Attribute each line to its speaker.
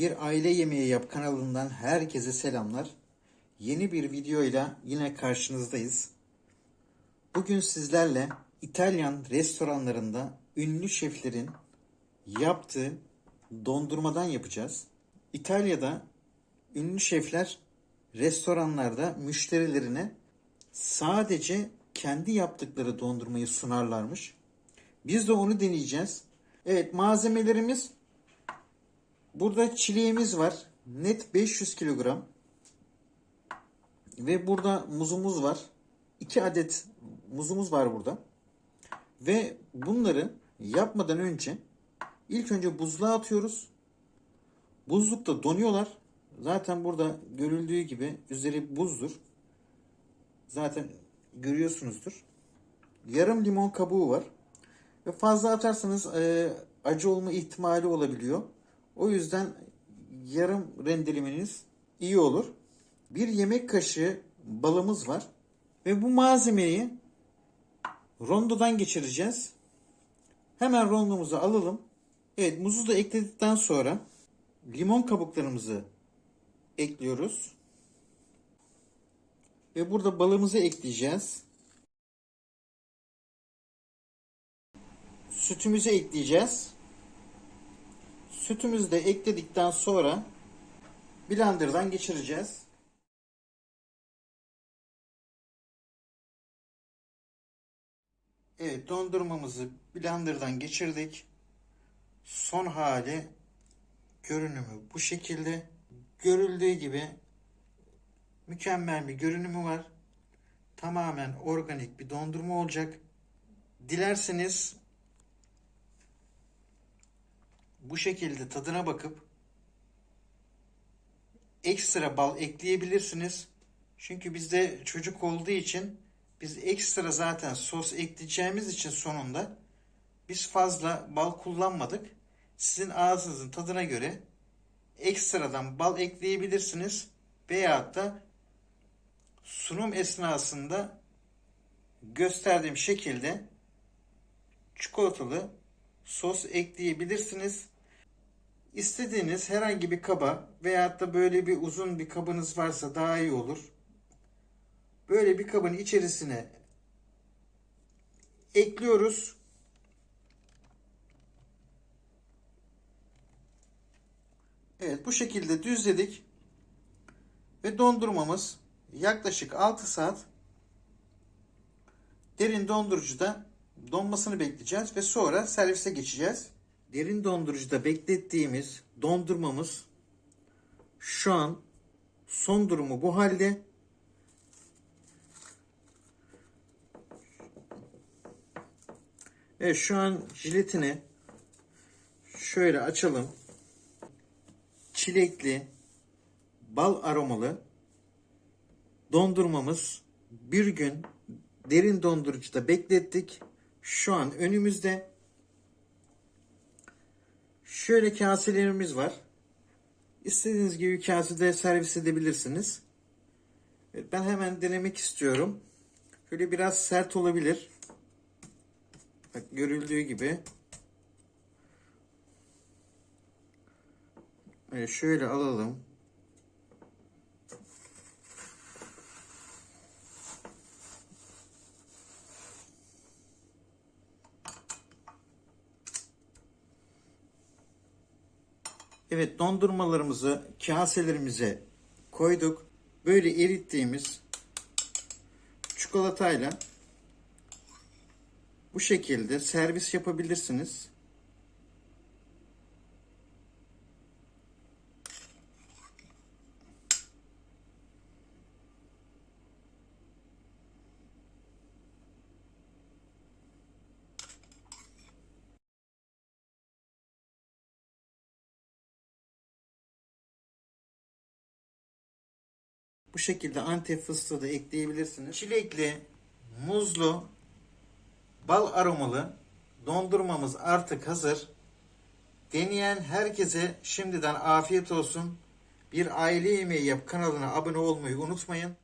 Speaker 1: Bir Aile Yemeği Yap kanalından herkese selamlar. Yeni bir videoyla yine karşınızdayız. Bugün sizlerle İtalyan restoranlarında ünlü şeflerin yaptığı dondurmadan yapacağız. İtalya'da ünlü şefler restoranlarda müşterilerine sadece kendi yaptıkları dondurmayı sunarlarmış. Biz de onu deneyeceğiz. Evet malzemelerimiz Burada çileğimiz var. Net 500 kilogram. Ve burada muzumuz var. 2 adet muzumuz var burada. Ve bunları yapmadan önce ilk önce buzluğa atıyoruz. Buzlukta donuyorlar. Zaten burada görüldüğü gibi üzeri buzdur. Zaten görüyorsunuzdur. Yarım limon kabuğu var. Ve fazla atarsanız e, acı olma ihtimali olabiliyor. O yüzden yarım rendelemeniz iyi olur. Bir yemek kaşığı balımız var. Ve bu malzemeyi rondodan geçireceğiz. Hemen rondomuzu alalım. Evet muzu da ekledikten sonra limon kabuklarımızı ekliyoruz. Ve burada balımızı ekleyeceğiz. Sütümüzü ekleyeceğiz. Sütümüzü de ekledikten sonra blenderdan geçireceğiz. Evet dondurmamızı blenderdan geçirdik. Son hali görünümü bu şekilde. Görüldüğü gibi mükemmel bir görünümü var. Tamamen organik bir dondurma olacak. Dilerseniz bu şekilde tadına bakıp ekstra bal ekleyebilirsiniz. Çünkü bizde çocuk olduğu için biz ekstra zaten sos ekleyeceğimiz için sonunda biz fazla bal kullanmadık. Sizin ağzınızın tadına göre ekstradan bal ekleyebilirsiniz. Veyahut da sunum esnasında gösterdiğim şekilde çikolatalı sos ekleyebilirsiniz. İstediğiniz herhangi bir kaba veyahut da böyle bir uzun bir kabınız varsa daha iyi olur. Böyle bir kabın içerisine ekliyoruz. Evet bu şekilde düzledik. Ve dondurmamız yaklaşık 6 saat derin dondurucuda donmasını bekleyeceğiz ve sonra servise geçeceğiz. Derin dondurucuda beklettiğimiz dondurmamız şu an son durumu bu halde. Evet şu an jiletini şöyle açalım. Çilekli, bal aromalı dondurmamız bir gün derin dondurucuda beklettik. Şu an önümüzde şöyle kaselerimiz var. İstediğiniz gibi kasede servis edebilirsiniz. Evet, ben hemen denemek istiyorum. Şöyle biraz sert olabilir. Bak görüldüğü gibi. Evet, şöyle alalım. Evet dondurmalarımızı kaselerimize koyduk. Böyle erittiğimiz çikolatayla bu şekilde servis yapabilirsiniz. Bu şekilde antep fıstığı da ekleyebilirsiniz. Çilekli, muzlu, bal aromalı dondurmamız artık hazır. Deneyen herkese şimdiden afiyet olsun. Bir aile yemeği yap kanalına abone olmayı unutmayın.